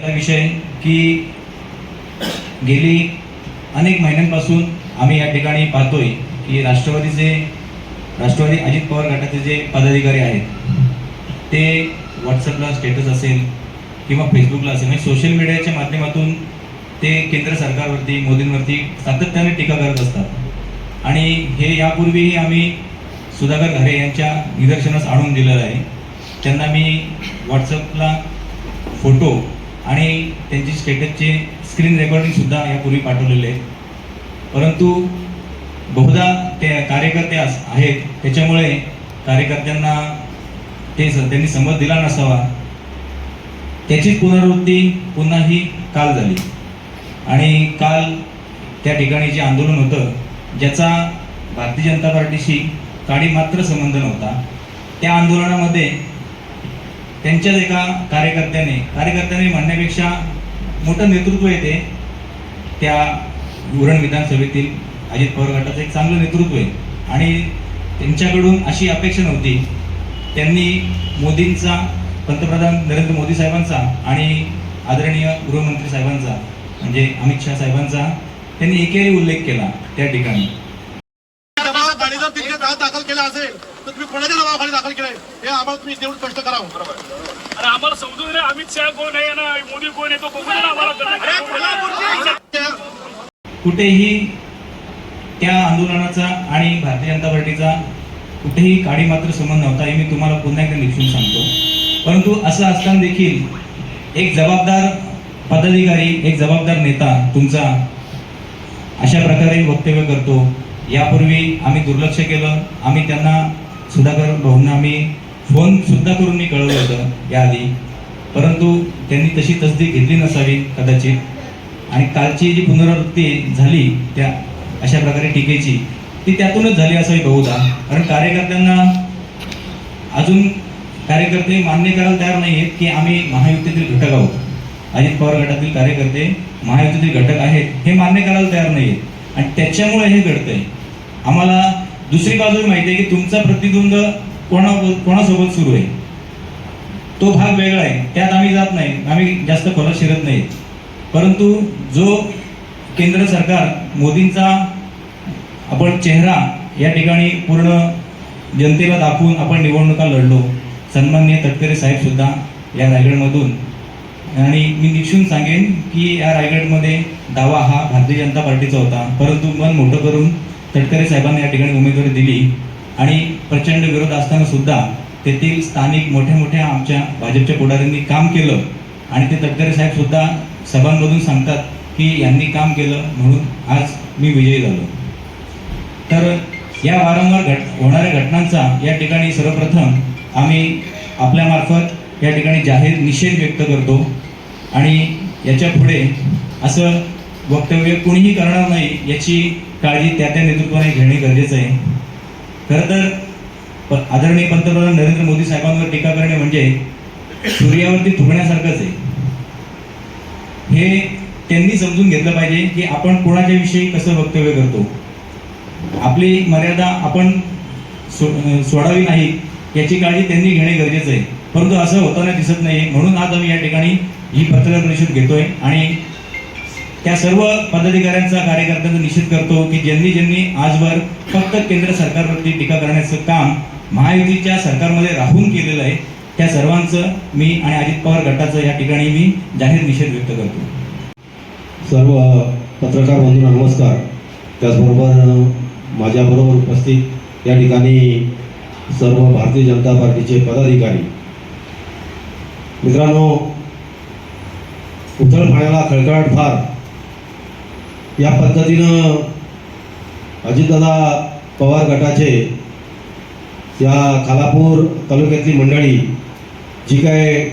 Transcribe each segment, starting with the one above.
पहिला विषय की गेली अनेक महिन्यांपासून आम्ही या ठिकाणी पाहतोय की राष्ट्रवादीचे राष्ट्रवादी अजित पवार गटाचे जे पदाधिकारी आहेत ते व्हॉट्सअपला स्टेटस असेल किंवा फेसबुकला असेल म्हणजे सोशल मीडियाच्या माध्यमातून ते केंद्र सरकारवरती मोदींवरती सातत्याने टीका करत असतात. आणि हे यापूर्वीही आम्ही सुधाकर घरे यांच्या निदर्शनास आणून दिलेलं आहे. त्यांना मी व्हॉट्सअपला फोटो आणि त्यांची स्टेटसचे स्क्रीन रेकॉर्डिंगसुद्धा यापूर्वी पाठवलेले आहेत परंतु बहुधा ते कार्यकर्ते अस- आहेत. त्याच्यामुळे कार्यकर्त्यांना ते स- त्यांनी समज दिला नसावा. त्याची पुनरावृत्ती पुन्हा ही काल झाली. आणि काल त्या ठिकाणी जे आंदोलन होतं ज्याचा भारतीय जनता पार्टीशी काडी मात्र संबंध नव्हता त्या आंदोलनामध्ये त्यांच्याच एका कार्यकर्त्याने कार्यकर्त्याने म्हणण्यापेक्षा मोठं नेतृत्व येते त्या उरण विधानसभेतील अजित पवार गटाचं एक चांगलं नेतृत्व आहे. आणि त्यांच्याकडून अशी अपेक्षा नव्हती. त्यांनी मोदींचा पंतप्रधान नरेंद्र मोदी साहेबांचा आणि आदरणीय गृहमंत्री साहेबांचा म्हणजे अमित शहा साहेबांचा त्यांनी एकेरी उल्लेख केला त्या ठिकाणी. तिथे नाव दाखल केलं असेल तर तुम्ही कोणाच्या दबावाखाली दाखल केलंय? हे आम्हाला तुम्ही तेवढं स्पष्ट करावं. अरे आम्हाला समजून नाही अमित शहा कोण आहे ना मोदी कोण आहे तो कुठेही त्या आंदोलनाचा आणि भारतीय जनता पार्टीचा कुठेही काडी मात्र संबंध नव्हता हे मी तुम्हाला पुन्हा एकदा निक्षून सांगतो. परंतु असं असताना देखील एक जबाबदार पदाधिकारी एक जबाबदार नेता तुमचा अशा प्रकारे वक्तव्य करतो. यापूर्वी आम्ही दुर्लक्ष केलं. आम्ही त्यांना सुधाकर भाऊंना आम्ही फोन सुद्धा करून मी कळवलं होतं याआधी. परंतु त्यांनी तशी तसदी घेतली नसावी कदाचित. आणि कालची जी पुनरावृत्ती झाली त्या अशा प्रकारे टीकेची ती त्यातूनच झाली असावी बहुधा. कारण कार्यकर्त्यांना अजून कार्यकर्ते मान्य करायला तयार नाही आहेत की आम्ही महायुतीतील घटक आहोत. अजित पवार गटातील कार्यकर्ते महायुतीतील घटक आहेत हे मान्य करायला तयार नाही आहेत आणि त्याच्यामुळे हे घडतंय. आम्हाला दुसरी बाजू माहिती आहे की तुमचा प्रतिद्वंद कोणा कोणासोबत सुरू आहे? तो भाग वेगळा आहे. त्यात आम्ही जात नाही. आम्ही जास्त खोलात शिरत नाही. परंतु जो केंद्र सरकार मोदींचा आपण चेहरा या ठिकाणी पूर्ण जनतेला दाखवून आपण निवडणुका लढलो. सन्माननीय तटकरे साहेबसुद्धा या रायगडमधून. आणि मी निक्षून सांगेन की या रायगडमध्ये दावा हा भारतीय जनता पार्टीचा होता. परंतु मन मोठं करून तटकरे साहेबांनी या ठिकाणी उमेदवारी दिली आणि प्रचंड विरोध असताना सुद्धा तेथील स्थानिक मोठ्या मोठ्या आमच्या भाजपच्या पुढाऱ्यांनी काम केलं आणि ते तटकरे साहेब सुद्धा सभांमधून सांगतात की यांनी काम केलं म्हणून आज मी विजयी झालो. तर या वारंवार घट होणाऱ्या घटनांचा या ठिकाणी सर्वप्रथम आम्ही आपल्यामार्फत या ठिकाणी जाहीर निषेध व्यक्त करतो आणि याच्यापुढे असं वक्तव्य कुणीही करणार नाही याची काळजी त्या त्या नेतृत्वाने घेणे गरजेचं आहे. खरं तर आदरणीय पंतप्रधान नरेंद्र मोदी साहेबांवर टीका करणे म्हणजे सूर्यावरती थुकण्यासारखंच आहे. हे त्यांनी समजून घेतलं पाहिजे की आपण कोणाच्या विषयी कसं वक्तव्य करतो. आपली मर्यादा आपण सो- सोडावी नाही याची काळजी त्यांनी घेणे गरजेचं आहे. परंतु असं होताना दिसत नाही. म्हणून आज आम्ही या ठिकाणी ही पत्रकार परिषद घेतोय आणि त्या सर्व पदाधिकाऱ्यांचा कार्यकर्त्यांचा निषेध करतो की ज्यांनी ज्यांनी आजवर फक्त केंद्र सरकारवरती टीका करण्याचं काम महायुतीच्या सरकारमध्ये राहून केलेलं आहे त्या सर्वांचं मी आणि अजित पवार गटाचं या ठिकाणी मी जाहीर निषेध व्यक्त करतो. सर्व पत्रकार बंधूंना नमस्कार. त्याचबरोबर माझ्याबरोबर उपस्थित या ठिकाणी सर्व भारतीय जनता पार्टीचे पदाधिकारी. मित्रांनो उथळ पाण्याला खळखळाट फार या पद्धतीनं अजितदादा पवार गटाचे या खालापूर तालुक्यातली मंडळी जी काय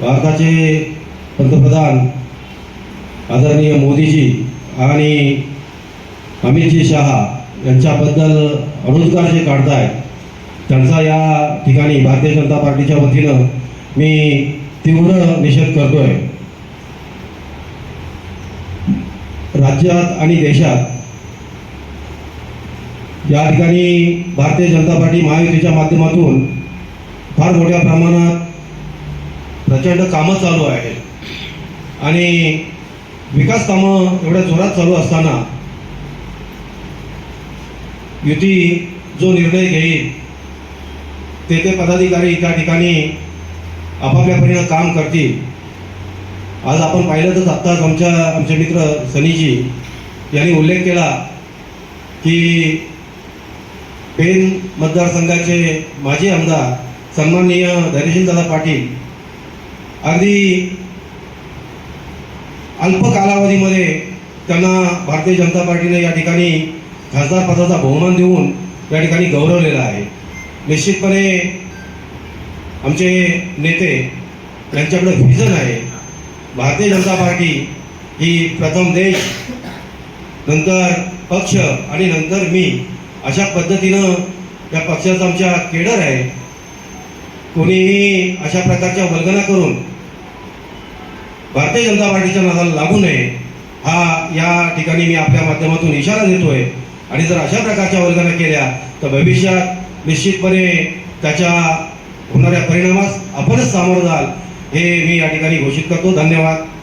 भारताचे पंतप्रधान आदरणीय मोदीजी आणि अमितजी शहा यांच्याबद्दल अनुद्गार जे काढतायत त्यांचा या ठिकाणी भारतीय जनता पार्टीच्या वतीनं मी तीव्र निषेध करतोय. राज्यात आणि देशात या ठिकाणी भारतीय जनता पार्टी महायुतीच्या माध्यमातून फार मोठ्या प्रमाणात प्रचंड कामं चालू आहेत. आणि विकास कामं एवढ्या जोरात चालू असताना युती जो निर्णय घेईल ते ते पदाधिकारी त्या ठिकाणी आपापल्या परीनं काम करतील. आज आपण पाहिलं तर आत्ताच आमच्या आमचे मित्र सनीजी यांनी उल्लेख केला की पेन मतदारसंघाचे माजी आमदार सन्माननीय धैर्यशीलदादा पाटील अगदी अल्प कालावधीमध्ये त्यांना भारतीय जनता पार्टीने या ठिकाणी खासदार पदाचा बहुमान देऊन या ठिकाणी गौरवलेला आहे. निश्चितपणे आमचे नेते यांच्याकडे व्हिजन आहे. भारतीय जनता पार्टी ही प्रथम देश नंतर पक्ष आणि नंतर मी अशा पद्धतीनं या पक्षाचा आमच्या केडर आहे. कोणीही अशा प्रकारच्या वल्गना करून भारतीय जनता पार्टीच्या नादाला लागू नये हा या ठिकाणी मी आपल्या माध्यमातून इशारा देतोय. आणि जर अशा प्रकारच्या वल्गना केल्या तर भविष्यात निश्चितपणे त्याच्या होणाऱ्या परिणामास आपणच सामोरं जाल. हे मी या ठिकाणी घोषित करतो. धन्यवाद.